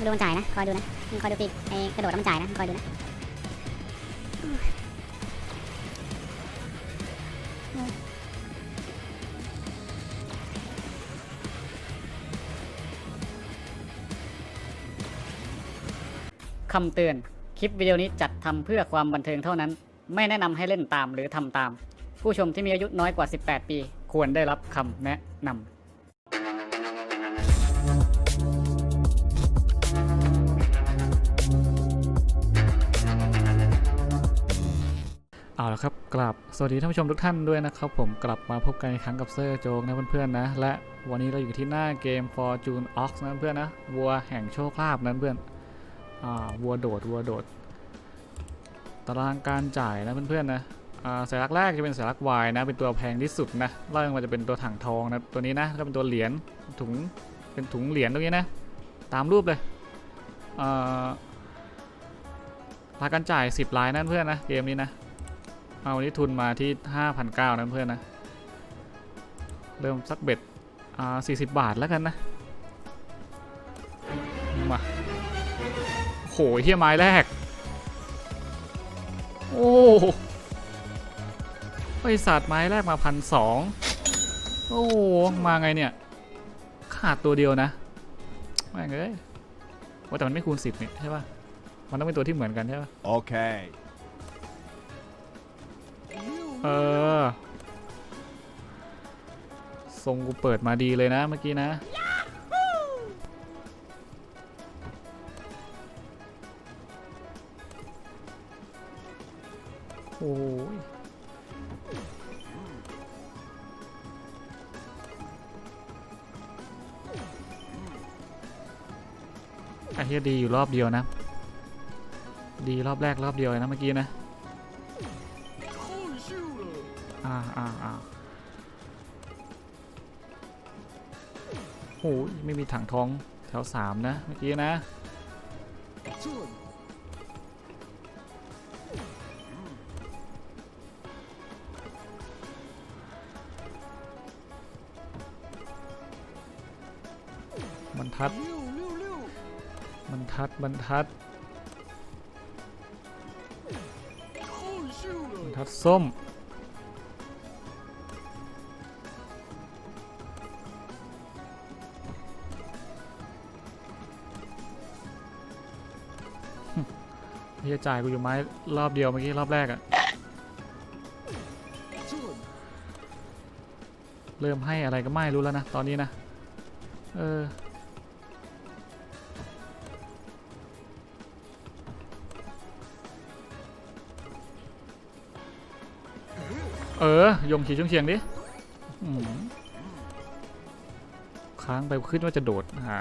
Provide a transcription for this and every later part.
มึงดูมันจ่ายนะ คอยดูนะมึงคอยดูปีกไอ้กระโดดแล้วมันจ่ายนะมึงคอยดูนะคำเตือน คลิปวิดีโอนี้จัดทำเพื่อความบันเทิงเท่านั้น ไม่แนะนำให้เล่นตามหรือทำตาม ผู้ชมที่มีอายุน้อยกว่า 18 ปี ควรได้รับคำแนะนำ เอาละครับกลับสวัสดีท่านผู้ชมทุกท่านด้วยนะครับผมกลับมาพบกันอีกครั้งกับเซอร์โจกนะเพื่อนๆนะ และวันนี้เราอยู่ที่หน้าเกม Fortune Ox นะเพื่อนนะวัวแห่งโชคลาภนั้นเพื่อนอ่าวัวโดดวัวโดด ตารางการจ่ายนะเพื่อนๆนะอ่าสัญลักแรกจะเป็นสัญลักษณ์ Y นะเป็นตัวแพงที่สุดนะไล่ลงมาจะเป็นตัวถังทองนะตัวนี้นะก็เป็นตัวเหรียญถุงเป็นถุงเหรียญตรงนี้นะตามรูปเลยอ่าราคาการจ่าย 10ลายนั่นเพื่อนนะเกมนี้นะ เอาวันนี้ทุนมาที่ 5,900นะเพื่อนนะ เริ่มสักเบ็ดอ่า40 บาทแล้วกันนะ มาโหเฮียไม้แรก โอ้บริษัทไม้แรกมาพันสองโอ้ มาไงเนี่ย ขาดตัวเดียวนะแม่งเอ้ยว่าแต่มันไม่คูณ10นี่ใช่ป่ะ มันต้องเป็นตัวที่เหมือนกันใช่ป่ะ Okay. เออ ทรงกูเปิดมาดีเลยนะเมื่อกี้นะ โอ้ยไอ้เฮียดีอยู่รอบเดียวนะ ดีรอบแรกรอบเดียวเลยนะเมื่อกี้นะ อาอ่าอ่าโอ้ยไม่มีถังทองแถวสามนะ เมื่อกี้นะ บรรทัด บรรทัด บรรทัด บรรทัดส้ม เฮียจ่ายกูอยู่ไม้รอบเดียวเมื่อกี้รอบแรกอะเริ่มให้อะไรก็ไม่รู้แล้วนะ ตอนนี้นะ เออ เออยงขี่ช่วงเชียงดิค้างไปขึ้นว่าจะโดดอ่า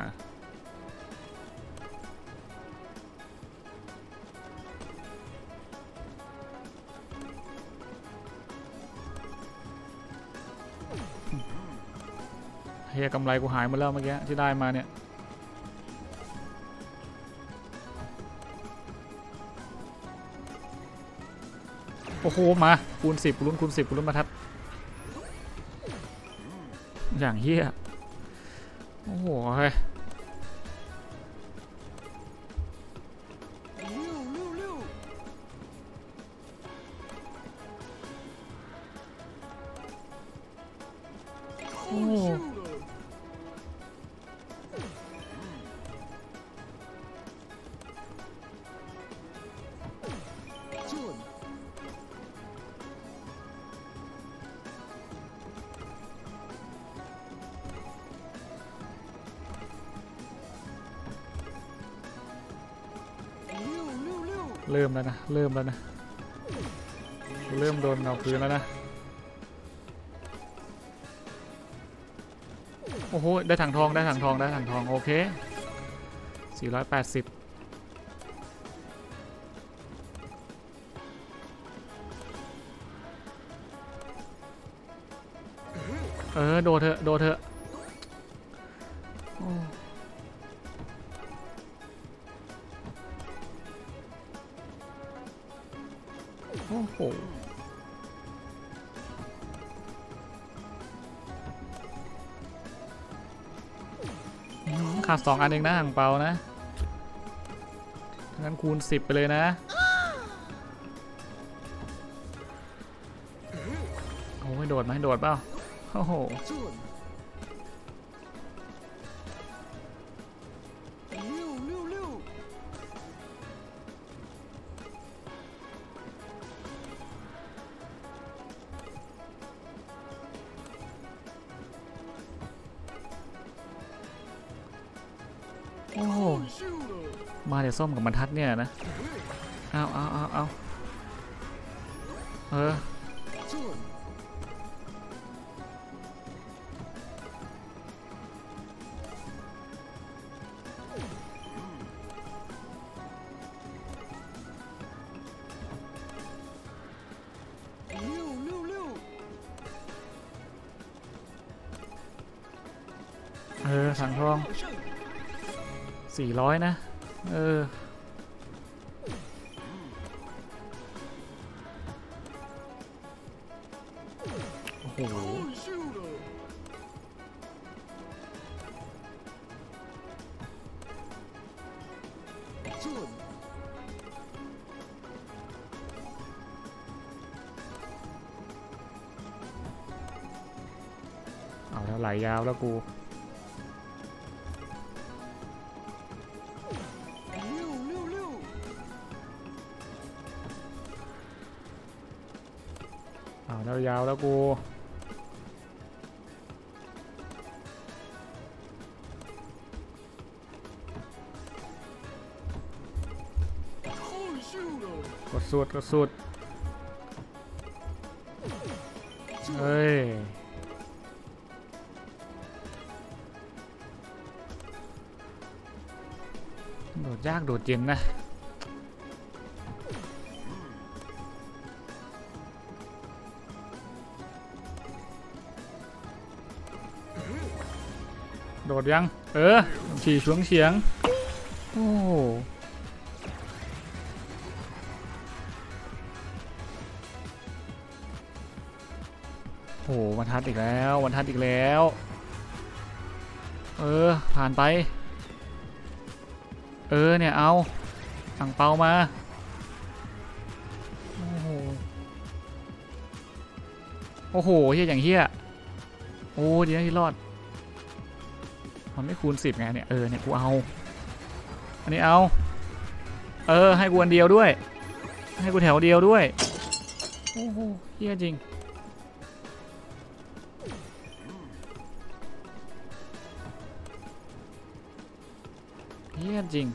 ฮียกำไรกูหายหมดแล้วเมื่อกี้ที่ได้มาเนี่ยโอ้โหมาคูณสิบลุ้นคูณสิบลุ้นมาทัดอย่างเฮียโอ้โหเฮ้ย เริ่มแล้วนะ เริ่มแล้วนะ เริ่มโดนเงาพื้นแล้วนะ โอ้โห ได้ถังทอง ได้ถังทอง ได้ถังทอง โอเค 480เออ โดเถอะ โดดเถอะ ขาดสองอันเองนะห่างเปานะ งั้นคูณสิบไปเลยนะโอ้ยโดดไหมโดดเปล่าโอ้โห มาเดี๋ยวส้มกับบรรทัดเนี่ยนะ เอาเอาเอาเอาเออ เออถังทองสี่ร้อยนะ เออ โอ้โห เอาแล้วไหลยาวแล้วกู กูกดสุดกดสุดเฮ้ยโดดยากโดดเย็นนะ โดดยัง เออขี่ช่วงเฉียง โอ้โหโหบรรทัดอีกแล้วบรรทัดอีกแล้ว เออ ผ่านไป เออเนี่ยเอาสั่งเปามาโอ้โหโอ้โหเฮียอย่างเฮียโอ้ดีนะที่รอด มันไม่คูณสิบไงเนี่ยเออเนี่ยกูเอา อันนี้เอา เออ ให้กูอันเดียวด้วย ให้กูแถวเดียวด้วย โอ้โหเฮียจริง เฮียจริง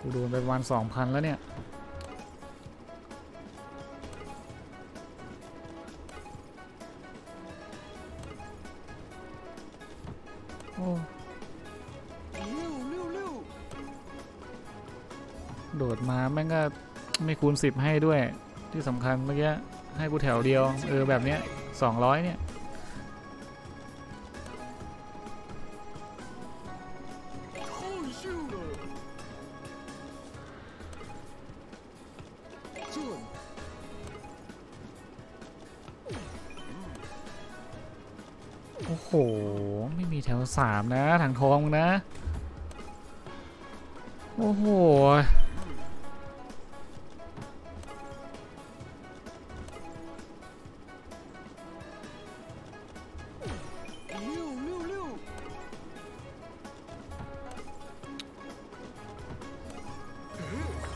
กูโดนไปประมาณสองพันแล้วเนี่ย โอ้โดดมาแม่งก็ไม่คูณสิบให้ด้วย ที่สำคัญเมื่อกี้ให้กูแถวเดียว เออแบบเนี้ยสองร้อยเนี่ย สามนะถังทองนะ โอ้โห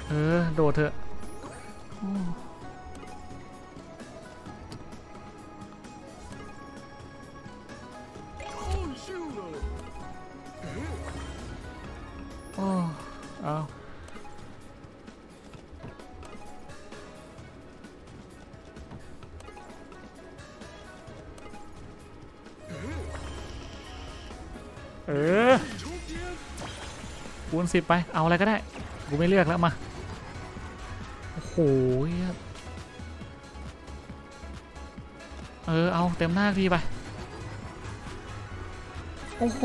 เออ โดดเถอะ ณสิบไป เอาอะไรก็ได้ กูไม่เลือกแล้วมา โอ้โหเออ เอาเต็มหน้าพี่ไป โอ้โห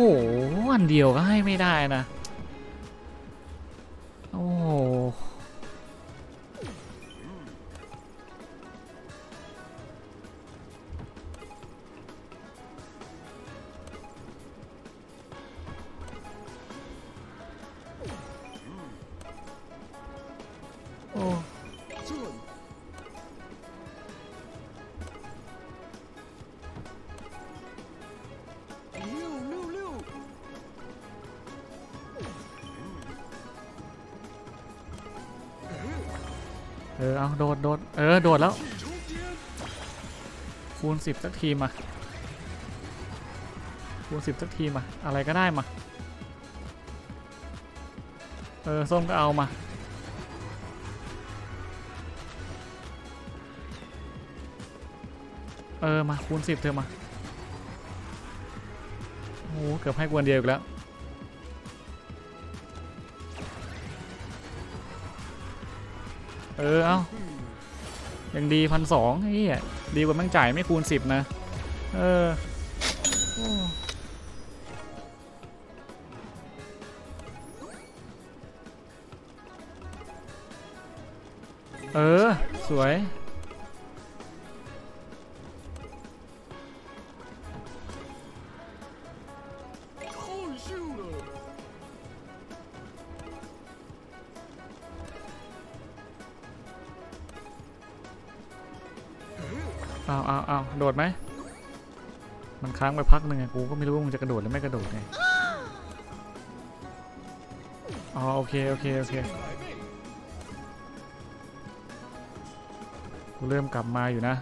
อันเดียวก็ให้ไม่ได้นะ เออ เอาโดดโดดเออ โดดแล้ว คูณสิบสักทีมา คูณสิบสักทีมา อะไรก็ได้มา เออ ส้มก็เอามา เออ มาคูณสิบเธอมา โอ้เกือบให้กวนเดียวอีกแล้ว เออ เอายังดีพันสองเฮียดีกว่าแม่งจ่ายไม่คูณสิบนะ เออเออ สวย เอาเอาเอาโดดไหม มันค้างไปพักหนึ่งไงกูก็ไม่รู้ว่ามึงจะกระโดดหรือไม่กระโดดไง อ๋อโอเคโอเคโอเค กูเริ่มกลับมาอยู่นะ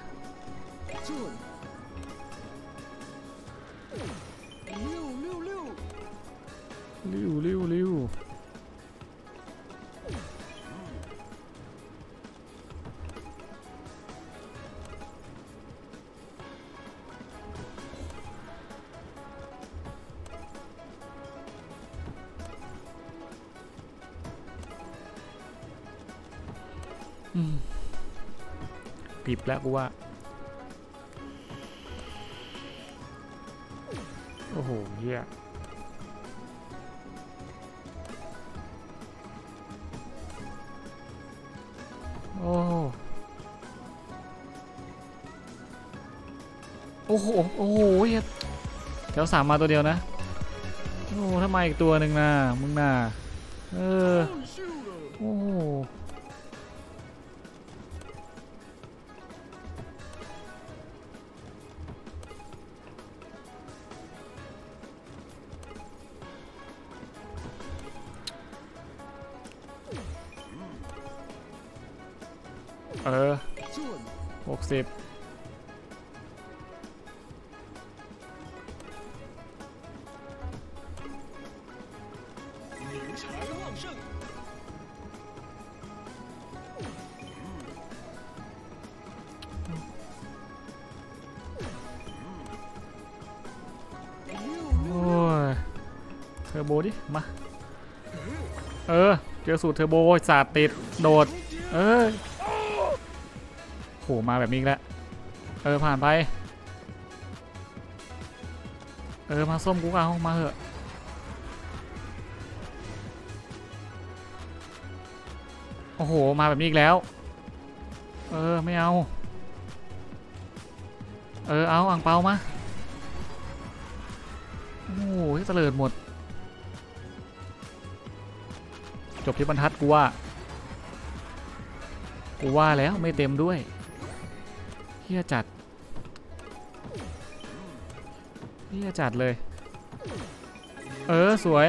ปิบแล้วกูว่า โอ้โหเหี้ยโอ้โอ้โห โอ้โหเหี้ยแถวสามมาตัวเดียวนะ โอ้ทำไมอีกตัวหนึ่งนะมึงน่ะเออ เออหกสิบโอ้ยเทอร์โบดิ มา เออ เจอสูตรเทอร์โบสาดติด โดด เออ หมาแบบนี้แล้วเออผ่านไป เออมาส้มกูเอามาเหอะโอ้โหมาแบบนี้อีกแล้ว เออไม่เอา เออเอาอ่างเปามาโอ้โหเตลิดหมด จบที่บรรทัดกูว่า กูว่าแล้วไม่เต็มด้วย เฮียจัดเฮียจัดเลย เออ สวย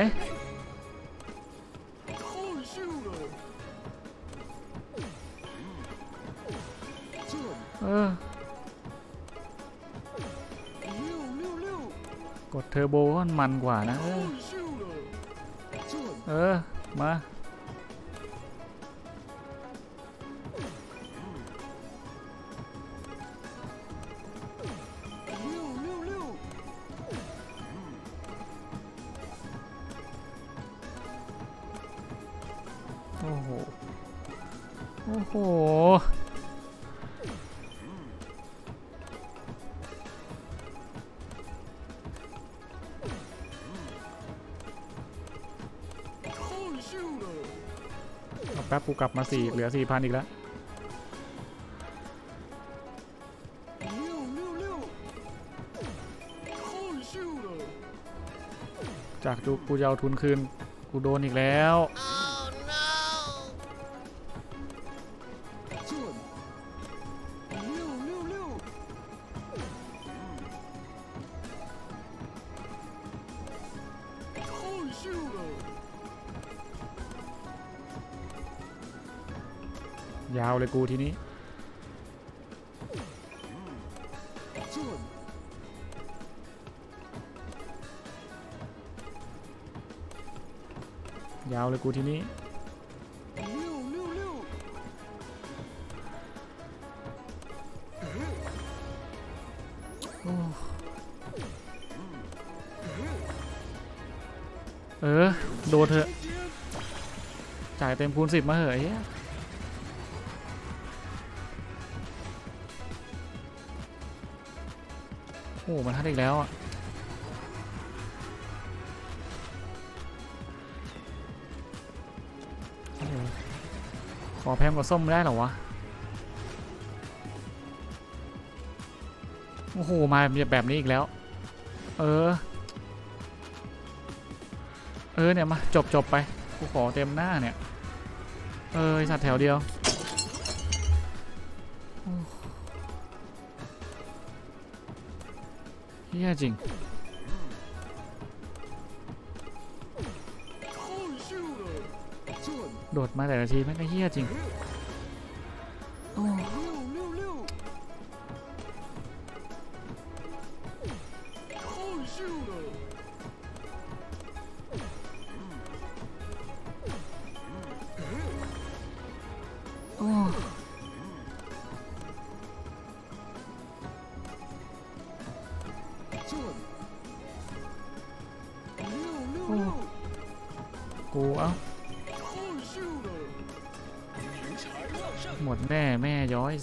เออกดเทอร์โบมันมันกว่านะ เออ เออ มา โห เอาแป๊บกูกลับมาสี่เหลือสี่พันอีกแล้ว จากดูกูจะเอาทุนคืน กูโดนอีกแล้ว ยาวเลยกูทีนี้ ยาวเลยกูทีนี้เออ โดนเถอะ จ่ายเต็มคูณสิบมาเหอะเหี้ย อ้มันทัดอีกแล้วอะขอแพงกว่าส้มไม่ได้หรอวะ โอ้โห มาแบบนี้อีกแล้ว เออ เออเนี่ยมาจบจบไป กูขอเต็มหน้าเนี่ย เออสัตว์แถวเดียว เฮียจริง โดดมาแต่ละทีแม่งก็เฮี้ยจริง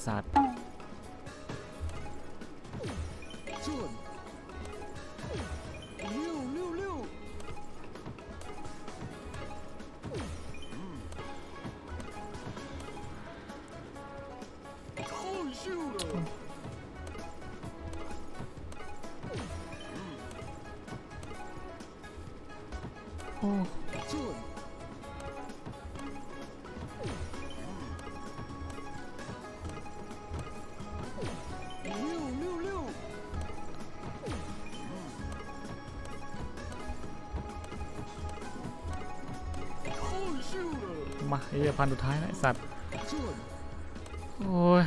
สัตว์ โอ้ ไอ้เหี้ยพันสุดท้ายแล้วไอ้สัตว์ โอ้ย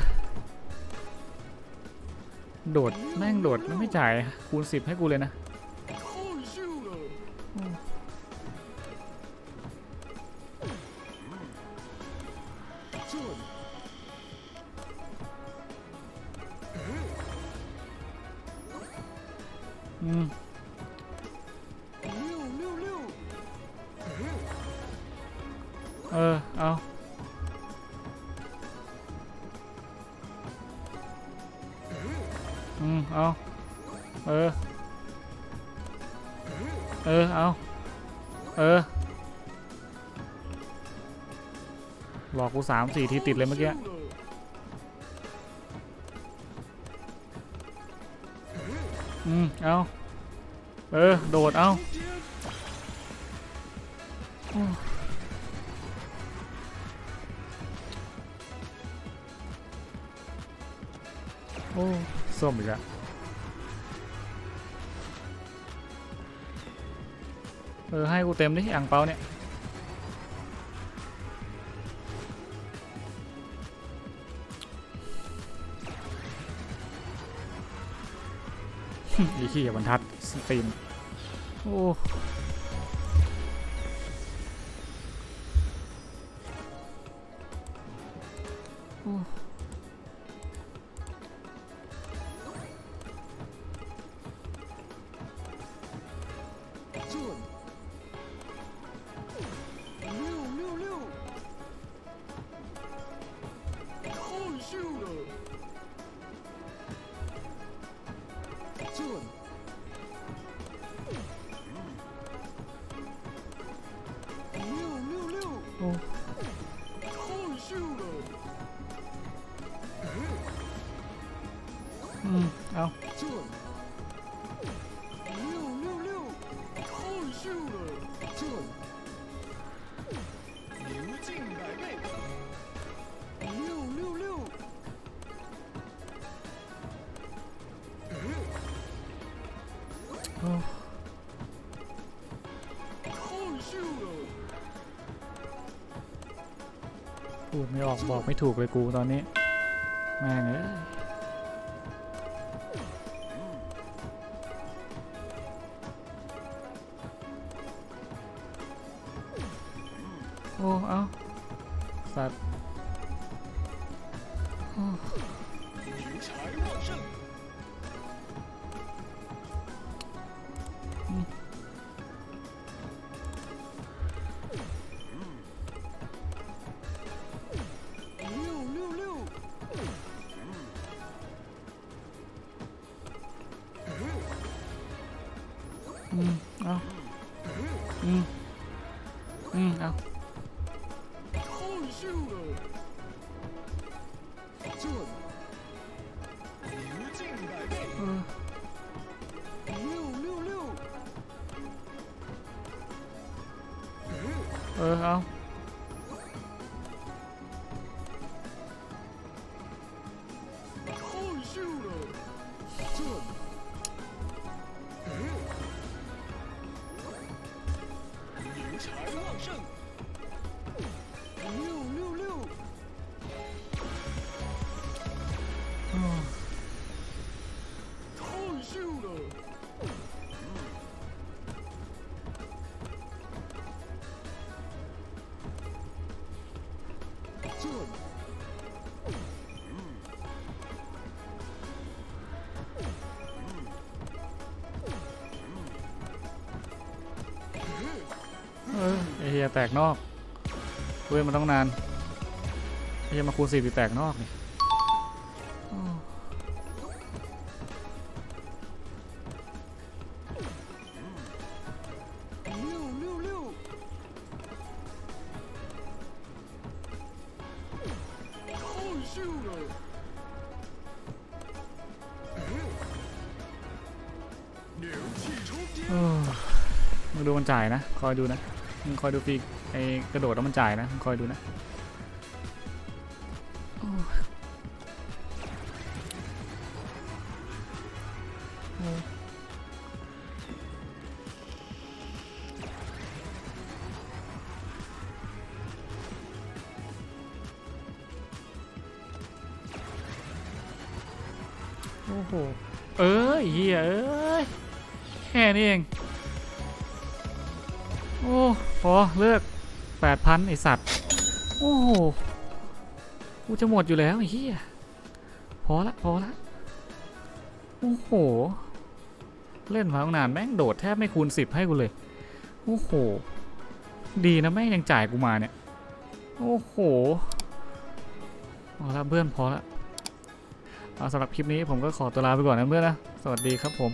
โดด แม่งโดดมันไม่จ่ายคูณสิบให้กูเลยนะ อืม กูสามสี่ทีติดเลยเมื่อกี้อืมเอาเออ โดดเอาโอ้โอ้ส้มอีกแล้วเออ ให้กูเต็มดิอ่างเปาเนี่ย ดีขี้ยบรรทัดสตรีมโอ้ ไม่ออกบอกไม่ถูกเลยกูตอนนี้แม่งเอ้ยโอ้ เอาสัตว์ เอ ฮียแตกนอกเว้ยมันต้องนานไอเฮียมาคูณสี่ปีแตกนอกนี่โอ้เออมึงดูมันจ่ายนะ คอยดูนะ มึงคอยดูฟีกไอกระโดดแล้วมันจ่ายนะมึงคอยดูนะโอ้โอ้ยโอ้โหเอ้ยเฮียเอ้ย แค่นี้เอง โอ้ พอเลิกแปดพันไอสัตว์ โอ้โห กูจะหมดอยู่แล้วไอ้เหี้ย พอละพอละ โอ้โห เล่นมาตั้งนานแม่งโดดแทบไม่คูณสิบให้กูเลย โอ้โห ดีนะแม่งยังจ่ายกูมาเนี่ย โอ้โหเอละเพื่อนพอละเอาสำหรับคลิปนี้ผมก็ขอตัวลาไปก่อนนะเพื่อนนะ สวัสดีครับผม